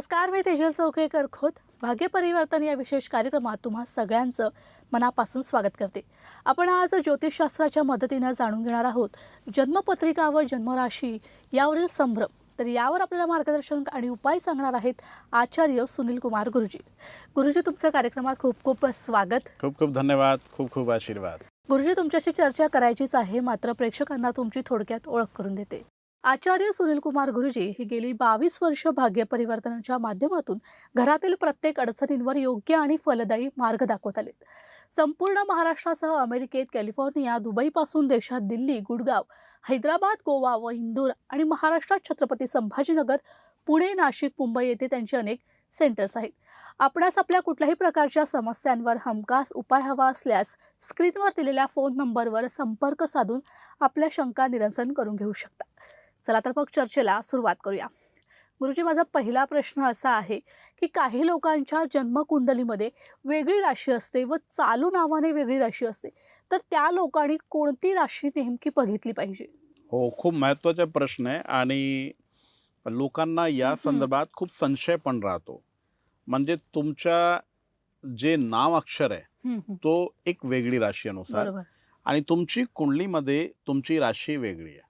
नमस्कार मी तेजल चौकेकर खोत भाग्य परिवर्तन या विशेष कार्यक्रमात तुम्हा सगळ्यांचं मनापासून स्वागत करते. आपण आज ज्योतिषशास्त्राच्या मदतीनं जाणून घेणार आहोत. जन्मपत्रिका व जन्मराशी यावरील संभ्रम. तर यावर आपल्याला मार्गदर्शन आणि उपाय सांगणार आहेत आचार्य सुनील कुमार गुरुजी. गुरुजी तुमचं कार्यक्रमात खूप खूप स्वागत. खूप खूप धन्यवाद खूप खूप आशीर्वाद. गुरुजी तुमच्याशी चर्चा करायचीच आहे मात्र प्रेक्षकांना तुमची थोडक्यात ओळख करून देते. आचार्य सुनील कुमार गुरुजी ही गेली बावीस वर्ष भाग्य परिवर्तनाच्या माध्यमातून घरातील प्रत्येक अडचणींवर योग्य आणि फलदायी मार्ग दाखवत आलेत. संपूर्ण महाराष्ट्रासह अमेरिकेत कॅलिफोर्निया दुबईपासून देशात दिल्ली गुडगाव हैदराबाद गोवा व इंदूर आणि महाराष्ट्रात छत्रपती संभाजीनगर पुणे नाशिक मुंबई येथे त्यांचे अनेक सेंटर्स आहेत. आपणास आपल्या कुठल्याही प्रकारच्या समस्यांवर हमखास उपाय हवा असल्यास स्क्रीनवर दिलेल्या फोन नंबरवर संपर्क साधून आपल्या शंका निरसन करून घेऊ शकता. चला तर मग चर्चेला सुरुवात करूया. गुरुजी माझा पहिला प्रश्न असा आहे की काही लोकांच्या जन्मकुंडलीमध्ये वेगळी राशी असते व चालू नावाने वेगळी राशी असते. तर त्या लोकांनी कोणती राशी नेमकी बघितली पाहिजे? हो खूप महत्त्वाचा प्रश्न आहे आणि लोकांना या. संदर्भात खूप संशय पण राहतो. म्हणजे तुमच्या जे नाव अक्षर आहे. तो एक वेगळी राशी अनुसार आणि तुमची कुंडलीमध्ये तुमची राशी वेगळी आहे.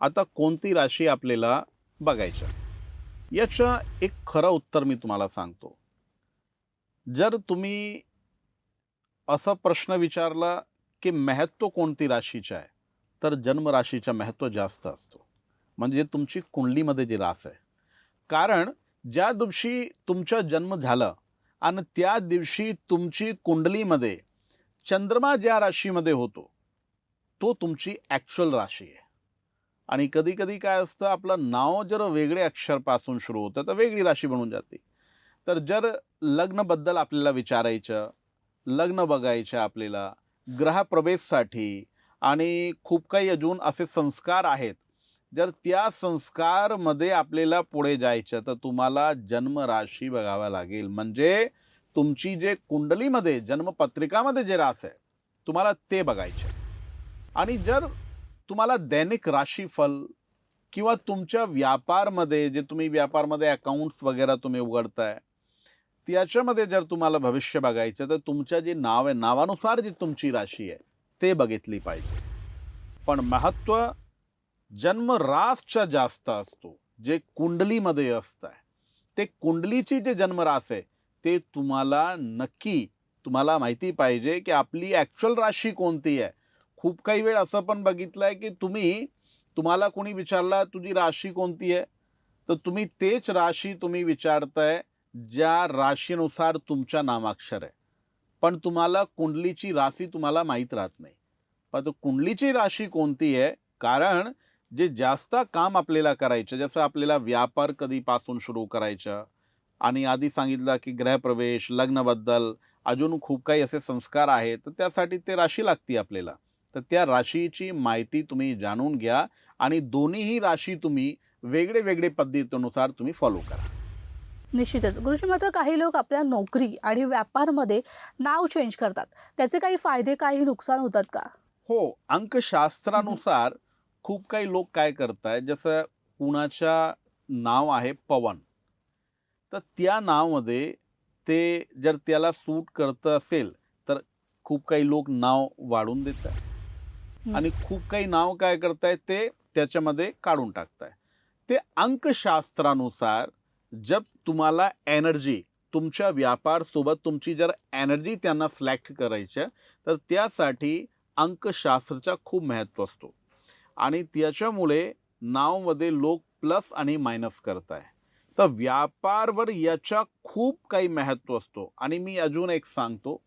आता कोणती राशी आपल्याला बघायचं याचं एक खरं उत्तर मी तुम्हाला सांगतो. जर तुम्ही असा प्रश्न विचारला की महत्त्व कोणती राशीचं आहे तर जन्मराशीचं महत्त्व जास्त असतो. म्हणजे तुमची कुंडलीमध्ये जी रास आहे. कारण ज्या दिवशी तुमचा जन्म झाला आणि त्या दिवशी तुमची कुंडलीमध्ये चंद्रमा ज्या राशीमध्ये होतो तो तुमची ॲक्च्युअल राशी आहे. आणि कधी कधी काय असतं आपलं नाव जर वेगळे अक्षरपासून सुरू होतं तर वेगळी राशी बनून जाते. तर जर लग्नबद्दल आपल्याला विचारायचं लग्न बघायचं आपल्याला ग्रहप्रवेशसाठी आणि खूप काही अजून असे संस्कार आहेत जर त्या संस्कारमध्ये आपल्याला पुढे जायचं तर तुम्हाला जन्मराशी बघावा लागेल. म्हणजे तुमची जे कुंडलीमध्ये जन्मपत्रिकामध्ये जे रास आहे तुम्हाला ते बघायचे आणि जर तुम्हाला दैनिक राशीफल किंवा तुमच्या व्यापारमध्ये जे तुम्ही व्यापारमध्ये अकाउंट्स वगैरे तुम्ही उघडताय त्याच्यामध्ये जर तुम्हाला भविष्य बघायचं तर तुमच्या जे नाव आहे नावानुसार जी तुमची राशी आहे ते बघितली पाहिजे. पण महत्त्व जन्मरासच्या जास्त असतो जे कुंडलीमध्ये असतं आहे. ते कुंडलीची जे जन्मरास आहे ते तुम्हाला नक्की तुम्हाला माहिती पाहिजे की आपली ॲक्च्युअल राशी कोणती आहे. खूप काही वेळ असं पण बघितलं आहे की तुम्ही तुम्हाला कोणी विचारला तुझी राशी कोणती आहे? तर तुम्ही तेच राशी तुम्ही विचारताय ज्या राशीनुसार तुमच्या नामाक्षर आहे. पण तुम्हाला कुंडलीची राशी तुम्हाला माहीत राहत नाही. पण कुंडलीची राशी कोणती आहे? कारण जे जास्त काम आपल्याला करायचं जसं आपल्याला व्यापार कधीपासून सुरू करायचं आणि आधी सांगितलं की गृहप्रवेश लग्नबद्दल अजून खूप काही असे संस्कार आहेत तर त्यासाठी ते राशी लागते आपल्याला. तर त्या राशीची माहिती तुम्ही जाणून घ्या आणि दोन्हीही राशी तुम्ही वेगळे वेगळे पद्धतीनुसार तुम्ही फॉलो करा. निश्चितच. गुरुजी मात्र काही लोक आपल्या नोकरी आणि व्यापारमध्ये नाव चेंज करतात. त्याचे काही फायदे काही नुकसान होतात का? हो अंकशास्त्रानुसार खूप काही लोक काय करतायत जसं कुणाच्या नाव आहे पवन. तर त्या नावमध्ये ते जर त्याला सूट करतं असेल तर खूप काही लोक नाव वाढून देत आहेत आणि खूप काही नाव काय करतायत ते त्याच्यामध्ये काढून टाकताय. ते अंकशास्त्रानुसार जब तुम्हाला एनर्जी तुमच्या व्यापारसोबत तुमची जर एनर्जी त्यांना सिलेक्ट करायची तर त्यासाठी अंकशास्त्राचा खूप महत्त्व असतो. आणि त्याच्यामुळे नावमध्ये लोक प्लस आणि मायनस करत आहे तर व्यापारवर याच्या खूप काही महत्त्व असतो. आणि मी अजून एक सांगतो.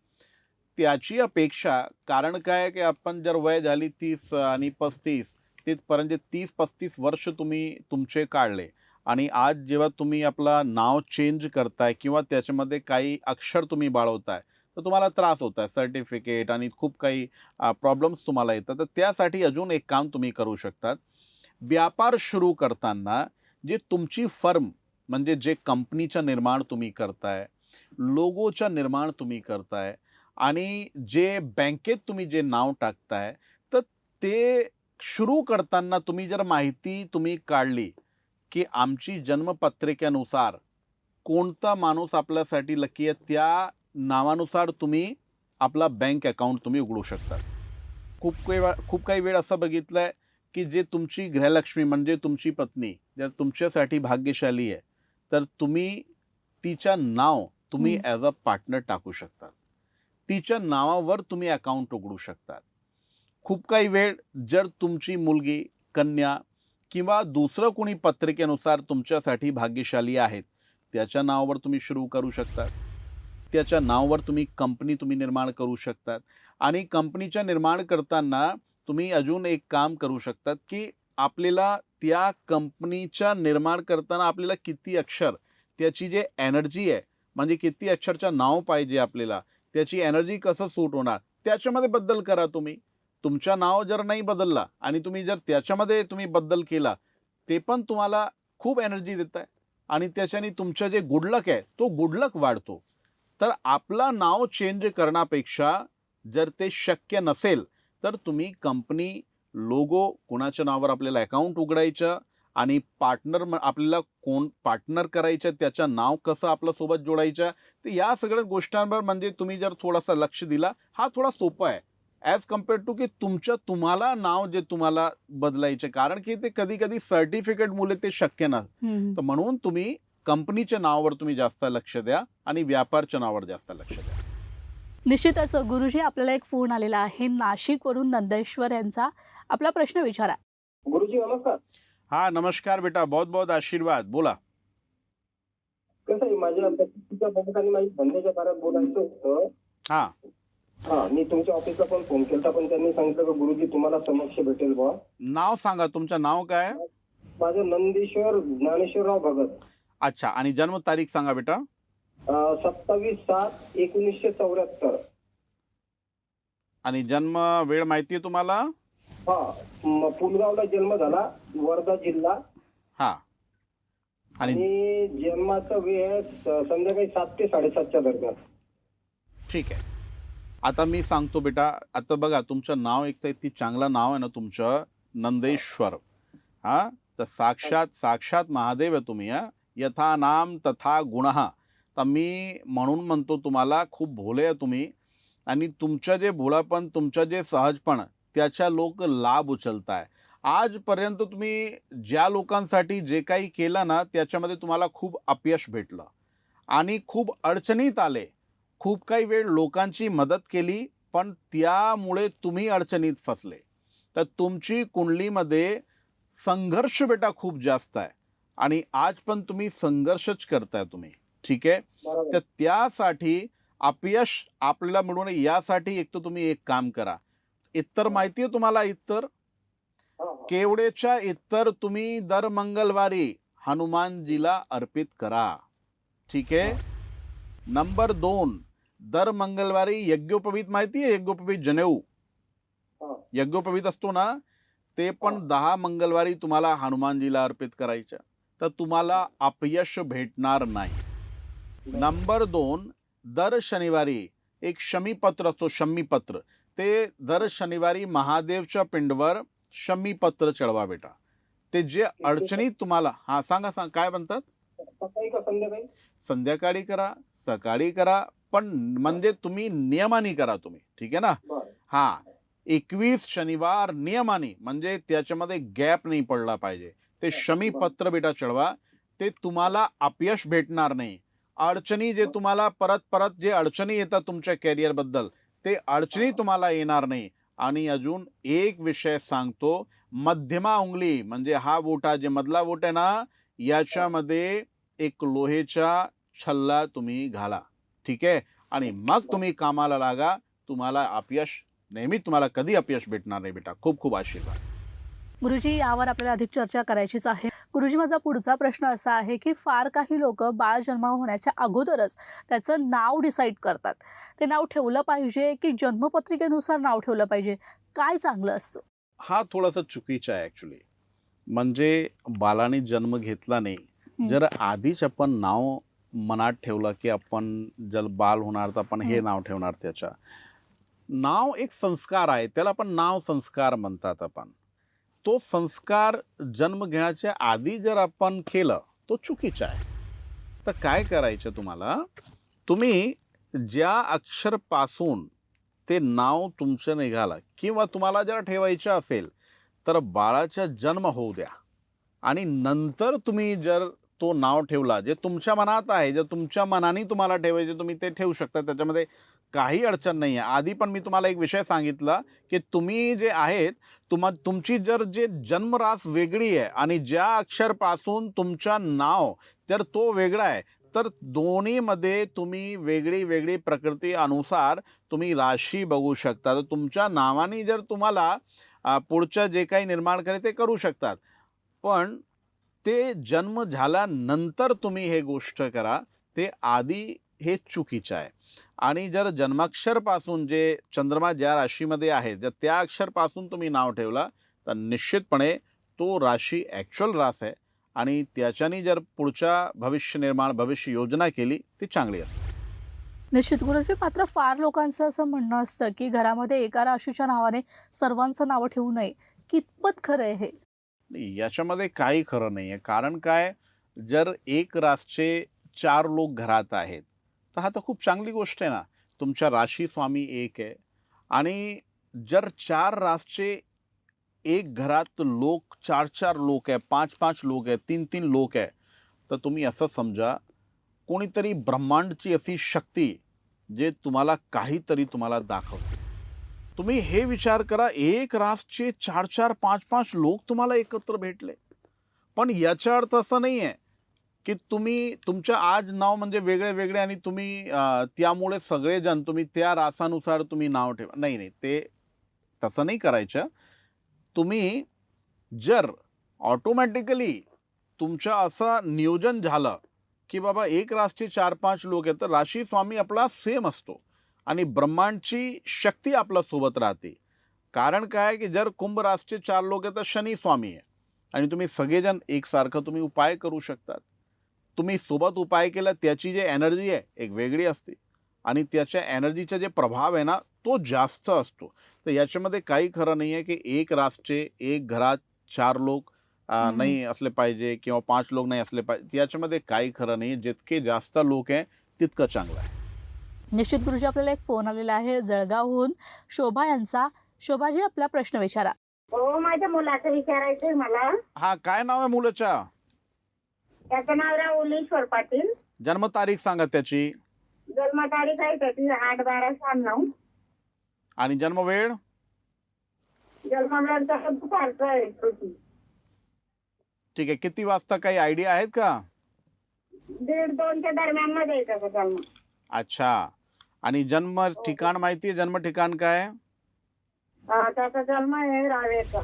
त्याची अपेक्षा कारण काय आहे की आपण जर वय झाली तीस आणि पस्तीस तिथपर्यंत तीस पस्तीस वर्ष तुम्ही तुमचे काढले आणि आज जेव्हा तुम्ही आपला नाव चेंज करताय किंवा त्याच्यामध्ये काही अक्षर तुम्ही बाळवताय तर तुम्हाला त्रास होत आहे. सर्टिफिकेट आणि खूप काही प्रॉब्लेम्स तुम्हाला येतात. तर त्यासाठी अजून एक काम तुम्ही करू शकतात. व्यापार सुरू करताना जे तुमची फर्म म्हणजे जे कंपनीचं निर्माण तुम्ही करताय लोगोचं निर्माण तुम्ही करताय आणि जे बँकेत तुम्ही जे नाव टाकताय तर ते सुरू करताना तुम्ही जर माहिती तुम्ही काढली की आमची जन्मपत्रिकेनुसार कोणता माणूस आपल्यासाठी लकी आहे त्या नावानुसार तुम्ही आपला बँक अकाउंट तुम्ही उघडू शकता. खूप काही वेळा खूप काही वेळ असं बघितलं आहे की जे तुमची गृहलक्ष्मी म्हणजे तुमची पत्नी जर तुमच्यासाठी भाग्यशाली आहे तर तुम्ही तिचं नाव तुम्ही ॲज अ पार्टनर टाकू शकता. तिच्या नावावर तुम्ही अकाउंट उघडू शकतात. खूप काही वेळ जर तुमची मुलगी कन्या किंवा दुसरं कोणी पत्रिकेनुसार तुमच्यासाठी भाग्यशाली आहेत त्याच्या नावावर तुम्ही सुरू करू शकता त्याच्या नावावर तुम्ही कंपनी तुम्ही निर्माण करू शकतात. आणि कंपनीच्या निर्माण करताना तुम्ही अजून एक काम करू शकतात की आपल्याला त्या कंपनीच्या निर्माण करताना आपल्याला किती अक्षर त्याची जे एनर्जी आहे म्हणजे किती अक्षरचं नाव पाहिजे आपल्याला त्याची एनर्जी कसं सूट होणार? त्याच्यामध्ये बदल करा तुम्ही. तुमचं नाव जर नाही बदलला आणि तुम्ही जर त्याच्यामध्ये तुम्ही बदल केला ते पण तुम्हाला खूप एनर्जी देत आहे. आणि त्याच्याने तुमचं जे गुडलक आहे तो गुडलक वाढतो. तर आपला नाव चेंज करण्यापेक्षा जर ते शक्य नसेल तर तुम्ही कंपनी लोगो कुणाच्या नावावर आपल्याला अकाउंट उघडायचं आणि पार्टनर आपल्याला कोण पार्टनर करायचं त्याचं नाव कसं आपल्यासोबत जोडायचं तर या सगळ्या गोष्टींवर म्हणजे तुम्ही जर थोडासा लक्ष दिला हा थोडा सोपा आहे. ॲज कंपेअर टू की तुमच्या तुम्हाला नाव जे तुम्हाला बदलायचे कारण की ते कधी कधी सर्टिफिकेट मुले ते शक्य नसतं तर म्हणून तुम्ही कंपनीच्या नावावर तुम्ही जास्त लक्ष द्या आणि व्यापारच्या नावावर जास्त लक्ष द्या. निश्चितच गुरुजी आपल्याला एक फोन आलेला आहे. नाशिकवरून नंदेश्वर यांचा आपला प्रश्न विचारा. गुरुजी नमस्कार. हा नमस्कार बेटा बहुत बहुत आशीर्वाद बोला. कसं आहे माझ्या पत्नीच्या बघत आणि माझ्या धंद्याच्या कारात बोलायचं होतं. हा. हा मी तुमच्या ऑफिसला पण फोन केला पण त्यांनी सांगितलं की गुरुजी तुम्हाला समक्ष भेटेल बुवा. नाव सांगा तुमचं नाव काय? माझं नंदीश्वर ज्ञानेश्वरराव भगत. अच्छा आणि जन्म तारीख सांगा बेटा. सत्तावीस सात एकोणीसशे चौऱ्याहत्तर. आणि जन्म वेळ माहिती आहे तुम्हाला? हा म- पुलगावला जन्म झाला वर्धा जिल्हा. हा. आणि आणि जन्माचा वेळ स- संध्याकाळी सात ते साडेसातच्या दरम्यान. ठीक आहे. आता मी सांगतो बेटा आता बघा तुमचं नाव एक तर इतकी चांगलं नाव आहे ना तुमचं नंदेश्वर. हा? तर साक्षात साक्षात महादेव आहे तुम्ही हा? यथा नाम तथा गुण. तर मी म्हणून म्हणतो तुम्हाला खूप भोले आहे तुम्ही. आणि तुमचं जे भोळापण तुमचं जे सहजपण त्याच्या लोक लाभ उचलताय. आजपर्यंत तुम्ही ज्या लोकांसाठी जे काही केलं ना त्याच्यामध्ये तुम्हाला खूप अपयश भेटलं. आणि खूप अडचणीत आले. खूप काही वेळ लोकांची मदत केली पण त्यामुळे तुम्ही अडचणीत फसले. तर तुमची कुंडलीमध्ये संघर्ष बेटा खूप जास्त आहे. आणि आज पण तुम्ही संघर्षच करताय तुम्ही. ठीक आहे? तर त्यासाठी अपयश आपल्याला मिळू नये. यासाठी एक तर तुम्ही एक काम करा. इतर माहिती आहे तुम्हाला इतर हा, हा. केवडेच्या इतर तुम्ही दर मंगळवारी हनुमानजीला अर्पित करा. ठीक आहे? नंबर दोन दर मंगळवारी यज्ञोपवीत माहिती आहे यज्ञोपवीत जनेऊ. हा. यज्ञोपवीत असतो ना ते पण हा. दहा मंगळवारी तुम्हाला हनुमानजीला अर्पित करायचं. तर तुम्हाला अपयश भेटणार नाही. नंबर दोन दर शनिवारी एक शमीपत्र असतो शमीपत्र ते दर शनिवारी महादेवच्या पिंडवर शमीपत्र चढवा बेटा. ते जे अडचणीत तुम्हाला हा सांगा सांग काय म्हणतात? संध्याकाळी? करा सकाळी करा पण म्हणजे तुम्ही नियमाने करा तुम्ही ठीक आहे ना? हा एकवीस शनिवार नियमाने म्हणजे त्याच्यामध्ये गॅप नाही पडला पाहिजे. ते शमी पत्र बेटा चढवा ते तुम्हाला अपयश भेटणार नाही. अडचणी जे तुम्हाला परत परत जे अडचणी येतात तुमच्या कॅरियरबद्दल ते अडचणी तुम्हाला येणार नाही. आणि अजून एक विषय सांगतो. मध्यमा उंगली म्हणजे हा बोटा जे मधला बोट आहे ना याच्यामध्ये एक लोहेचा छल्ला तुम्ही घाला. ठीक आहे? आणि मग तुम्ही कामाला लागा. तुम्हाला अपयश नेहमी तुम्हाला कधी अपयश भेटणार नाही बेटा. खूप खूप आशीर्वाद. गुरुजी यावर आपल्याला अधिक चर्चा करायचीच आहे. गुरुजी माझा पुढचा प्रश्न असा आहे की फार काही लोक बाळ जन्म होण्याच्या अगोदरच त्याचं नाव डिसाईड करतात. ते नाव ठेवलं पाहिजे की जन्मपत्रिकेनुसार नाव ठेवलं पाहिजे? काय चांगलं असतं? हा थोडासा चुकीचा आहे ॲक्च्युली म्हणजे बालाने जन्म घेतला नाही. जर आधीच आपण नाव मनात ठेवलं की आपण जर बाल होणार तर आपण हे हं. नाव ठेवणार त्याच्या. नाव एक संस्कार आहे. त्याला आपण नाव संस्कार म्हणतात आपण. तो संस्कार जन्म घेण्याच्या आधी जर आपण केलं तो चुकीचा आहे. तर काय करायचं तुम्हाला? तुम्ही ज्या अक्षरपासून ते नाव तुमचं निघालं किंवा तुम्हाला जर ठेवायचं असेल तर बाळाचा जन्म होऊ द्या. आणि नंतर तुम्ही जर तो नाव ठेवला जे तुमच्या मनात आहे जर तुमच्या मनाने तुम्हाला ठेवायचे तुम्ही ते ठेवू शकता. त्याच्यामध्ये काही अडचण नाही आहे आधी पण मी तुम्हाला एक विषय सांगितला की तुम्ही जे आहेत तुम्हा तुमची जर जे जन्मरास वेगळी आहे आणि ज्या अक्षरपासून तुमच्या नाव तर तो वेगळा आहे तर दोन्हीमध्ये तुम्ही वेगळी वेगळी प्रकृती अनुसार तुम्ही राशी बघू शकता. तर तुमच्या नावाने जर तुम्हाला पुढचं जे काही निर्माण करे ते करू शकतात. पण ते जन्म झाल्यानंतर तुम्ही हे गोष्ट करा ते आधी हे चुकीचं आहे. आणि जर जन्माक्षरपासून जे चंद्रमा ज्या राशीमध्ये आहे जर त्या अक्षरपासून तुम्ही नाव ठेवला तर निश्चितपणे तो राशी ॲक्च्युअल रास आहे आणि त्याच्याने जर पुढच्या भविष्य निर्माण भविष्य योजना केली ती चांगली असते निश्चित. गुरुजी मात्र फार लोकांचं असं म्हणणं असतं की घरामध्ये एका राशीच्या नावाने सर्वांचं नावं ठेवू नये. कितपत खरं आहे हे? याच्यामध्ये काही खरं नाही आहे कारण काय? जर एक रासचे चार लोक घरात आहेत तर हा तर खूप चांगली गोष्ट आहे ना. तुमच्या राशी स्वामी एक आहे. आणि जर चार रासचे एक घरात लोक चार चार लोक आहे पाच पाच लोक आहे तीन तीन लोक आहे तर तुम्ही असं समजा कोणीतरी ब्रह्मांडची अशी शक्ती जे तुम्हाला काहीतरी तुम्हाला दाखवते. तुम्ही हे विचार करा एक रासचे चार चार पाच पाच लोक तुम्हाला एकत्र भेटले. पण याचा अर्थ असं नाही आहे की तुम्ही तुमचं आज नाव म्हणजे वेगळे वेगळे आणि तुम्ही त्यामुळे सगळेजण तुम्ही त्या रासानुसार तुम्ही नाव ठेवा. नाही नाही ते तसं नाही करायचं. तुम्ही जर ऑटोमॅटिकली तुमचं असं नियोजन झालं की बाबा एक रासचे चार पाच लोक आहेत तर राशी स्वामी आपला सेम असतो आणि ब्रह्मांडची शक्ती आपल्यासोबत राहते. कारण काय की जर कुंभ रासचे चार लोक आहेत तर शनी स्वामी आहे आणि तुम्ही सगळेजण एकसारखं तुम्ही उपाय करू शकतात. तुम्ही सोबत उपाय केला त्याची जी एनर्जी आहे एक वेगळी असते. आणि त्याच्या एनर्जीचा जे प्रभाव आहे ना तो जास्त असतो. तर याच्यामध्ये काही खरं नाही आहे की एक रासचे एक घरात चार लोक. नाही असले पाहिजे किंवा पाच लोक नाही असले पाहिजे. याच्यामध्ये काही खरं नाही जितके जास्त लोक आहे तितकं चांगलं आहे. निश्चित गुरुजी आपल्याला एक फोन आलेला आहे जळगावहून. शोभा यांचा. शोभाजी आपला प्रश्न विचारा. हो माझ्या मुलाचं विचारायचंय मला. हा काय नाव आहे मुलाच्या? त्याचं नाव राहुलेश्वर पाटील. जन्मतारीख सांगा त्याची. जन्मतारीख आहे त्याची आठ बारा शहाण्णव. आणि जन्मवेळ? जन्मवेळ दुपारचं आहे ठीक आहे किती वाजता काही आयडिया आहेत का? दीड दोनच्या दरम्यानमध्ये आहे त्याचा जन्म. अच्छा. आणि जन्म ठिकाण माहिती आहे? जन्म ठिकाण काय? अं, त्याचा जन्म आहे रावेचा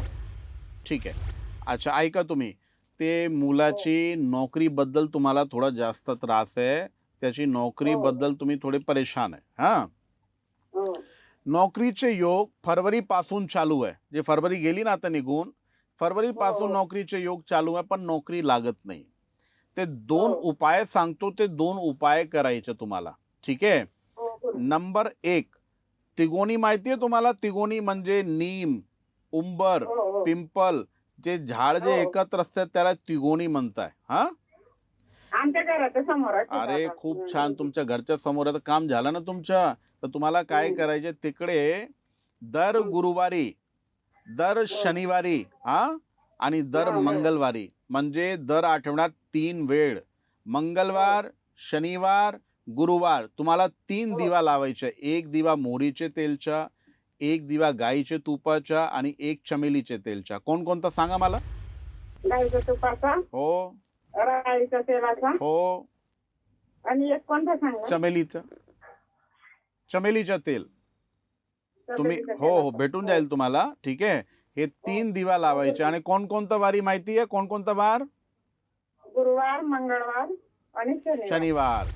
ठीक आहे. अच्छा ऐका तुम्ही. ते मुलाची नोकरीबद्दल तुम्हाला थोडा जास्त त्रास आहे. त्याची नोकरीबद्दल तुम्ही थोडे परेशान आहे. हां? हो. नोकरीचे योग फरवरी पासून चालू आहे. जे फरवरी गेली ना आता निघून फरवरी पासून हो. नोकरीचे योग चालू आहे पण नोकरी लागत नाही. ते दोन हो. उपाय सांगतो ते दोन उपाय करायचे तुम्हाला. ठीक आहे? हो. नंबर एक तिगोनी माहिती आहे तुम्हाला? तिगोनी म्हणजे नीम उंबर हो हो. पिंपल जे झाड जे हो. एकत्र असतात त्याला तिगोनी म्हणताय. हा? आमच्या घराच्या समोरच आहे अरे. खूप छान. तुमच्या घरच्या समोर आता काम झालं ना तुमच्या तर तुम्हाला काय. करायचे तिकडे दर. गुरुवारी दर शनिवारी हा? आणि दर हम्म. मंगळवारी म्हणजे दर आठवड्यात तीन वेळ. मंगळवार शनिवार गुरुवार. तुम्हाला तीन हो. दिवा लावायचे. एक दिवा मोहरीचे तेलच्या एक दिवा गाईचे तुपाच्या आणि एक चमेलीचे तेलच्या. कोणकोणता सांगा मला? गाईच्या तुपाचा. हो. तेलाचा. हो. आणि एक कोणता सांगा? चमेलीचं. चमेलीचं तेल. तुम्ही हो हो. भेटून जाईल तुम्हाला. ठीक आहे. हे तीन दिवा लावायचे. आणि कोणकोणता वारी माहिती आहे? कोणकोणता वार? गुरुवार मंगळवार आणि शनिवार.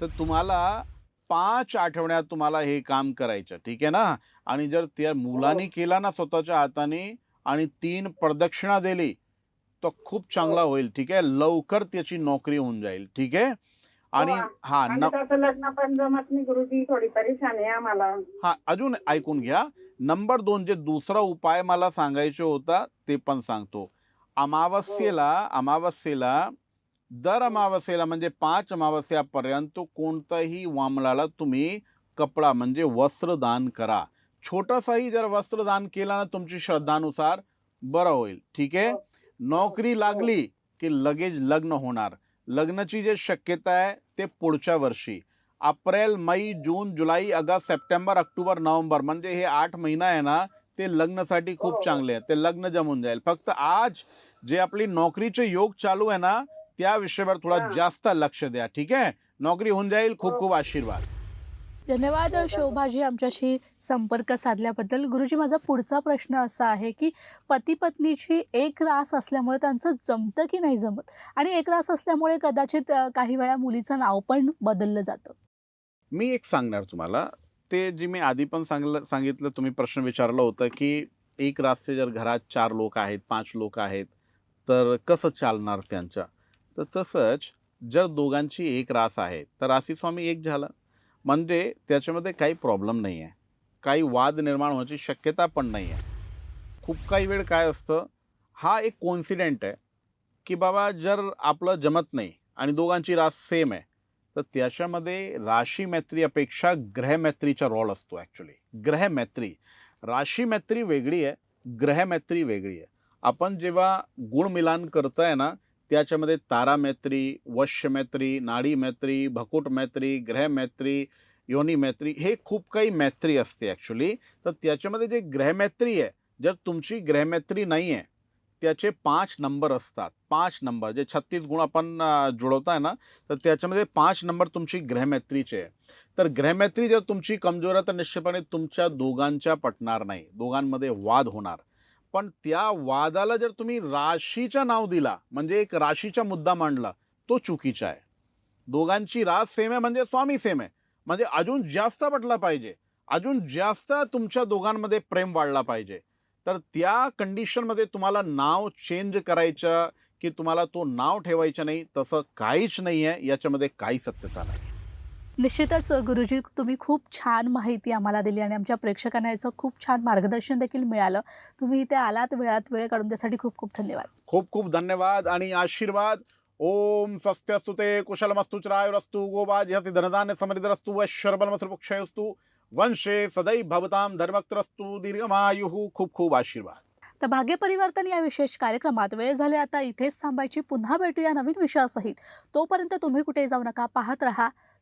तर तुम्हाला पाच आठवड्यात तुम्हाला हे काम करायचं ठीक आहे ना? आणि जर त्या मुलांनी केला ना स्वतःच्या हाताने आणि तीन प्रदक्षिणा दिली तर खूप चांगला होईल ठीक आहे? लवकर त्याची नोकरी होऊन जाईल ठीक आहे? आणि हो. हा आणि न त्याचं लग्न पण जमत नाही गुरुजी थोडी परेशानी आहे आम्हाला हा अजून ऐकून घ्या. नंबर दोन जे दुसरा उपाय मला सांगायचा होता ते पण सांगतो. अमावस्येला अमावस्येला दर अमावस्येला म्हणजे पाच अमावस्यापर्यंत कोणत्याही वामलाला तुम्ही कपडा म्हणजे वस्त्रदान करा. छोटंसंही जर वस्त्रदान केलं ना तुमची श्रद्धानुसार बरं होईल. ठीक आहे? नोकरी लागली की लगेच लग्न होणार. लग्नाची जे शक्यता आहे ते पुढच्या वर्षी. अप्रिल मई जून जुलै ऑगस्ट सप्टेंबर ऑक्टोबर नोव्हेंबर म्हणजे हे आठ महिना आहे ना ते लग्नासाठी खूप चांगले आहे. ते लग्न जमून जाईल. फक्त आज जे आपली नोकरीचे योग चालू आहे ना त्या विषयावर थोडा. जास्त लक्ष द्या ठीक आहे? नोकरी होऊन जाईल खूप खूप आशीर्वाद. धन्यवाद शोभाजी आमच्याशी संपर्क साधल्याबद्दल. गुरुजी माझा पुढचा प्रश्न असा आहे की पती पत्नीची एक रास असल्यामुळे त्यांचं जमतं की नाही जमत? आणि एक रास असल्यामुळे कदाचित काही वेळा मुलीचं नाव पण बदललं जातं. मी एक सांगणार तुम्हाला. ते जे मी आधी पण सांगलं सांगितलं तुम्ही प्रश्न विचारला होता की एक रास्ते जर घरात चार लोक आहेत पाच लोक आहेत तर कसं चालणार त्यांच्या? तर तसंच जर दोघांची एक रास आहे तर राशीस्वामी एक झाला. म्हणजे त्याच्यामध्ये काही प्रॉब्लेम नाही आहे काही वाद निर्माण होण्याची शक्यता पण नाही आहे खूप काही वेळ काय असतं? हा एक कॉन्सिडेंट आहे की बाबा जर आपलं जमत नाही आणि दोघांची रास सेम आहे तर त्याच्यामध्ये राशी मैत्री अपेक्षा ग्रहमैत्रीचा रोल असतो ॲक्च्युली ग्रहमैत्री राशी मैत्री वेगळी आहे ग्रहमैत्री वेगळी आहे. आपण जेव्हा गुणमिलान करताय ना त्याच्यामध्ये तारामैत्री वश्यमैत्री नाडी मैत्री भकुट मैत्री ग्रहमैत्री योनी मैत्री हे खूप काही मैत्री असते ॲक्च्युली तर त्याच्यामध्ये जे ग्रहमैत्री आहे जर तुमची ग्रहमैत्री नाही आहे त्याचे पाच नंबर असतात. पाच नंबर जे छत्तीस गुण आपण जुळवताय ना तर त्याच्यामध्ये पाच नंबर तुमची ग्रहमैत्रीचे आहे. तर ग्रहमैत्री जर तुमची कमजोर आहे तर निश्चितपणे तुमच्या दोघांच्या पटणार नाही. दोघांमध्ये वाद होणार. पण त्या वादाला जर तुम्ही राशीच्या नाव दिला म्हणजे एक राशीचा मुद्दा मांडला तो चुकीचा आहे. दोघांची रास सेम आहे म्हणजे स्वामी सेम आहे. म्हणजे अजून जास्त पटला पाहिजे. अजून जास्त तुमच्या दोघांमध्ये प्रेम वाढला पाहिजे. तर त्या कंडिशनमध्ये तुम्हाला नाव चेंज करायचं की तुम्हाला तो नाव ठेवायचं नाही तसं काहीच नाही आहे याच्यामध्ये काही सत्यता नाही. निश्चितच गुरुजी तुम्ही खूप छान माहिती आम्हाला दिली आणि आमच्या प्रेक्षकांना याचं खूप छान मार्गदर्शन देखील मिळालं. तुम्ही इथे आलात वेळात वेळ काढून त्यासाठी खूप खूप धन्यवाद. खूप खूप धन्यवाद आणि आशीर्वाद. ओम स्वस्त्यस्तु ते कुशलमस्तु चिरायुरस्तु गोबाजहति धनधान्य समृद्धरस्तु ऐश्वर्बलमसृपक्षयस्तु वंशे सदैव भवताम धर्मक्तरस्तु दीर्घमायुः. खूप खूप आशीर्वाद. तर भाग्य परिवर्तन या विशेष कार्यक्रमात वेळ झाले आता इथेच थांबायची. पुन्हा भेटूया नवीन विषयासहित. तोपर्यंत तुम्ही कुठे जाऊ नका पाहत रहा.